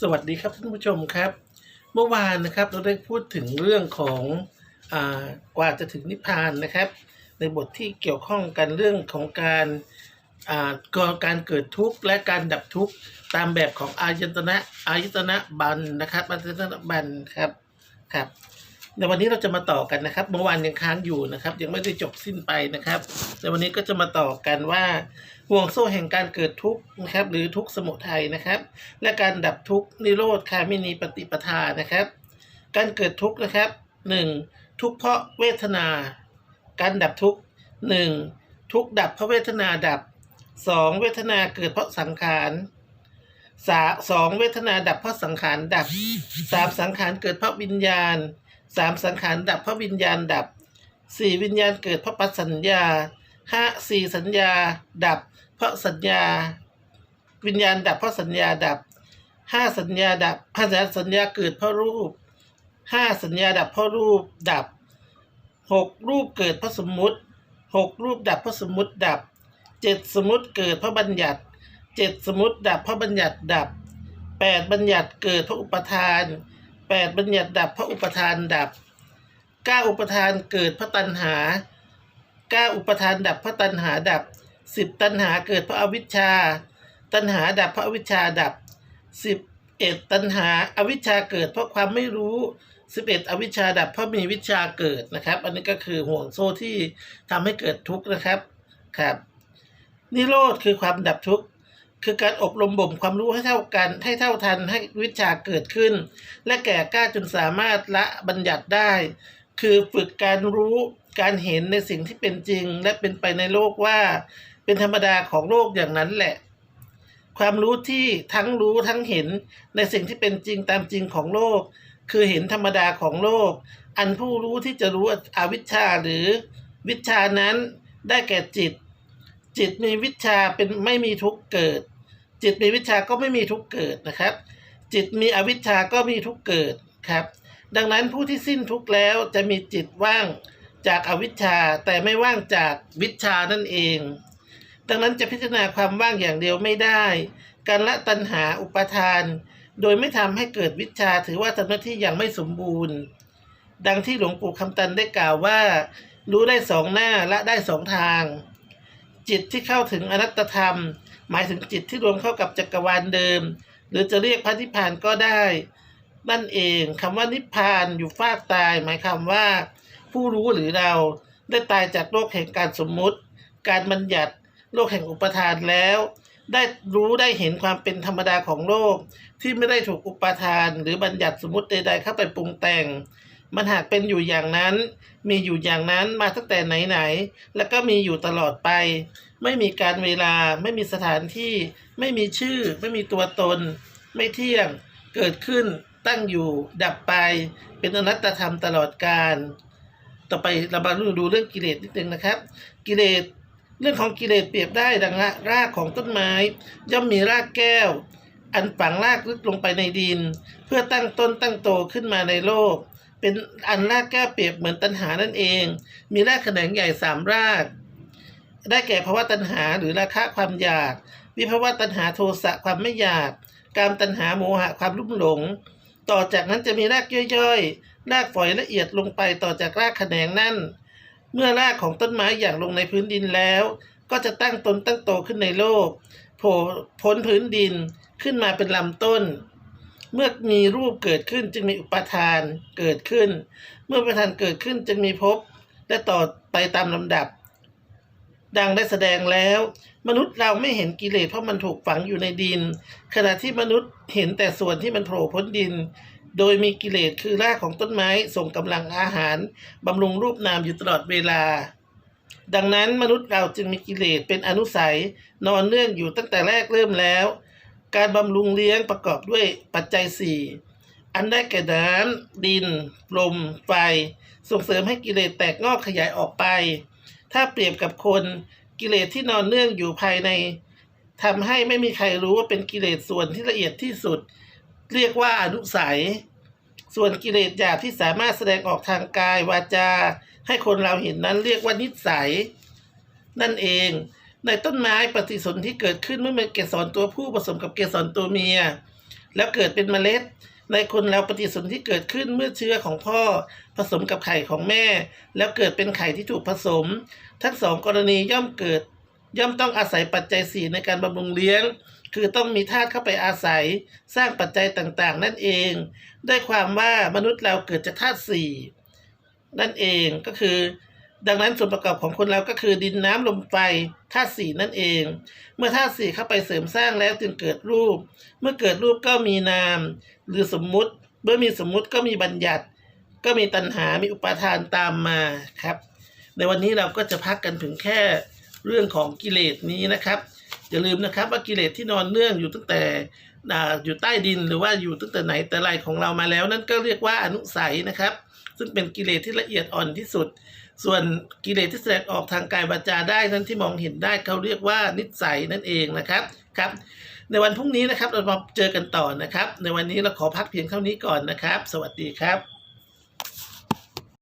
สวัสดีครับท่านผู้ชมครับ เมื่อวานนะครับเราได้พูดถึงเรื่องของอากว่าจะถึงนิพพานนะครับ ในบทที่เกี่ยวข้องกันเรื่องของการอ่าก่อการเกิดทุกข์และการดับทุกข์ตามแบบของอายตนะอายตนะบันนะครับอายตนะบันครับครับ ในวันนี้เราจะมาต่อกันนะครับ เมื่อวานยังค้างอยู่นะครับ ยังไม่ได้จบสิ้นไปนะครับ ในวันนี้ก็จะมาต่อกันว่าห่วงโซ่แห่งการเกิดทุกข์นะครับ หรือทุกข์สมุทัยนะครับ และการดับทุกข์นิโรธคามินีปฏิปทานะครับ การเกิดทุกข์นะครับหนึ่งทุกข์เพราะเวทนา การดับทุกข์หนึ่งทุกข์ดับเพราะเวทนาดับสองเวทนาเกิดเพราะสังขารสาสองเวทนาดับเพราะสังขารดับสามสังขารเกิดเพราะวิญญาณ สามสังขารดับพระวิญญาณดับสี่วิญญาณเกิดพระปัสสัญญาห้าสี่สัญญาดับเพราะสัญญา วิญญาณดับเพราะสัญญาดับห้าสัญญาดับห้าสัญญาเกิดเพราะรูปห้าสัญญาดับเพราะรูปดับหกรูปเกิดเพราะสมมุติหกรูปดับเพราะสมมุติดับเจ็ดสมมุติเกิดเพราะบัญญัติเจ็ดสมมุติดับเพราะบัญญัติดับแปดบัญญัติเกิดเพราะอุปทาน แปดบัญญัติดับพระอุปทานดับเก้าอุปทานเกิดพระตัณหาเก้าอุปทานดับพระตัณหาดับสิบตัณหาเกิดพระอวิชชา ตัณหาดับพระอวิชชาดับสิบเอ็ดตัณหาอวิชชาเกิดเพราะความไม่รู้สิบเอ็ดอวิชชาดับเพราะมีวิชาเกิดนะครับ อันนี้ก็คือห่วงโซ่ที่ทำให้เกิดทุกข์นะครับครับ นิโรธคือความดับทุกข์ คือการอบรมบ่มความรู้ให้เท่ากันให้เท่าทันให้วิชาเกิดขึ้น และแก่กล้าจนสามารถละบัญญัติได้ คือฝึกการรู้การเห็นในสิ่งที่เป็นจริง และเป็นไปในโลกว่าเป็นธรรมดาของโลกอย่างนั้นแหละ ความรู้ที่ทั้งรู้ทั้งเห็นในสิ่งที่เป็นจริงตามจริงของโลก คือเห็นธรรมดาของโลก อันผู้รู้ที่จะรู้อวิชชาหรือวิชานั้นได้แก่จิต จิตมีวิชาเป็นไม่มีทุกเกิด จิตมีวิชาก็ไม่มีทุกเกิดนะครับ จิตมีอวิชาก็มีทุกเกิดครับ ดังนั้นผู้ที่สิ้นทุกแล้วจะมีจิตว่างจากอวิชชาแต่ไม่ว่างจากวิชานั่นเอง ดังนั้นจะพิจารณาความว่างอย่างเดียวไม่ได้ การละตัณหาอุปทาน โดยไม่ทำให้เกิดวิชาถือว่าทำหน้าที่อย่างไม่สมบูรณ์ ดังที่หลวงปู่คำตันได้กล่าวว่า รู้ได้สองหน้าละได้สองทาง จิตที่เข้าถึงอนัตตธรรม หมายถึงจิตที่รวมเข้ากับจักรวาลเดิม หรือจะเรียกพระนิพพานก็ได้ นั่นเองคำว่านิพพานอยู่ฟากตาย หมายความว่า ผู้รู้หรือเราได้ตายจากโลกแห่งการสมมุติ การบัญญัติโลกแห่งอุปทานแล้ว ได้รู้ได้เห็นความเป็นธรรมดาของโลก ที่ไม่ได้ถูกอุปทาน หรือบัญญัติสมมติใดๆเข้าไปปรุงแต่ง มันหากเป็นอยู่อย่างนั้น มีอยู่อย่างนั้นมาตั้งแต่ไหนๆ แล้วก็มีอยู่ตลอดไป ไม่มีการเวลา ไม่มีสถานที่ ไม่มีชื่อ ไม่มีตัวตน ไม่เที่ยง เกิดขึ้น ตั้งอยู่ ดับไป เป็นอนัตตธรรมตลอดกาล ต่อไปเรามาดูเรื่องกิเลสนิดนึงนะครับ กิเลส เรื่องของกิเลสเปรียบได้ดังรากของต้นไม้ ย่อมมีรากแก้ว อันฝังรากลึกลงไปในดิน เพื่อตั้งต้นตั้งโตขึ้นมาในโลก เป็นอันรากแก้เปรียบเหมือนตัณหานั่นเอง มีรากแขนงใหญ่สามราก ได้แก่ภาวะตัณหาหรือราคะความอยาก วิภาวะตัณหาโทสะความไม่อยาก การตัณหาโมหะความลุ่มหลง ต่อจากนั้นจะมีรากย่อยๆ รากฝอยละเอียดลงไปต่อจากรากแขนงนั่น เมื่อรากของต้นไม้อย่างลงในพื้นดินแล้ว ก็จะตั้งตนตั้งโตขึ้นในโลก โผล่พ้นพื้นดินขึ้นมาเป็นลำต้น เมื่อมีรูปเกิดขึ้นจึงมีอุปทานเกิดขึ้น เมื่ออุปทานเกิดขึ้นจึงมีภพและต่อไปตามลำดับ ดังได้แสดงแล้ว มนุษย์เราไม่เห็นกิเลสเพราะมันถูกฝังอยู่ในดิน ขณะที่มนุษย์เห็นแต่ส่วนที่มันโผล่พ้นดิน โดยมีกิเลสคือรากของต้นไม้ส่งกำลังอาหารบำรุงรูปนามอยู่ตลอดเวลา ดังนั้นมนุษย์เราจึงมีกิเลสเป็นอนุสัยนอนเนื่องอยู่ตั้งแต่แรกเริ่มแล้ว การบำรุงเลี้ยงประกอบด้วยปัจจัยสี่อันได้แก่น้ำดิน ลม ไฟ ส่งเสริมให้กิเลสแตกงอกขยายออกไป ถ้าเปรียบกับคนกิเลสที่นอนเนื่องอยู่ภายในทำให้ไม่มีใครรู้ว่าเป็นกิเลสส่วนที่ละเอียดที่สุด เรียกว่าอนุสัย ส่วนกิเลสหยาบที่สามารถแสดงออกทางกายวาจา ให้คนเราเห็นนั้นเรียกว่านิสัย นั่นเอง ในต้นไม้ปฏิสนธิเกิดขึ้นเมื่อเกสรตัวผู้ผสมกับเกสรตัวเมีย แล้วเกิดเป็นเมล็ด ในคนเราปฏิสนธิเกิดขึ้นเมื่อเชื้อของพ่อ ผสมกับไข่ของแม่ แล้วเกิดเป็นไข่ที่ถูกผสม ทั้งสองกรณีย่อมเกิด ย่อมต้องอาศัยปัจจัยสี่ในการบำรุงเลี้ยง คือต้องมีธาตุเข้าไปอาศัย สร้างปัจจัยต่างๆ นั่นเองได้ความว่ามนุษย์เราเกิดจากธาตุสี่นั่นเองก็คือ ดังนั้นส่วนประกอบของคนเราก็คือดินน้ำลมไฟธาตุสี่นั่นเอง เมื่อธาตุสี่เข้าไปเสริมสร้างแล้วจึงเกิดรูป เมื่อเกิดรูปก็มีนาม หรือสมมุติ เมื่อมีสมมุติก็มีบัญญัติ ก็มีตัณหา มีอุปาทานตามมาครับ ในวันนี้เราก็จะพักกันถึงแค่เรื่องของกิเลสนี้นะครับอย่าลืมนะครับว่ากิเลสที่นอนเนื่องอยู่ตั้งแต่อ่าอยู่ใต้ดินหรือว่าอยู่ตั้งแต่ไหนแต่ไรของเรามาแล้ว นั่นก็เรียกว่าอนุสัยนะครับ ซึ่งเป็นกิเลสที่ละเอียดอ่อนที่สุด ส่วนกิเลสที่แสดงออกทางกายวาจาได้นั้นที่มองเห็นได้เขาเรียกว่านิสัยนั่นเองนะครับครับ ในวันพรุ่งนี้นะครับเรามาเจอกันต่อนะครับ ในวันนี้เราขอพักเพียงเท่านี้ก่อนนะครับ สวัสดีครับ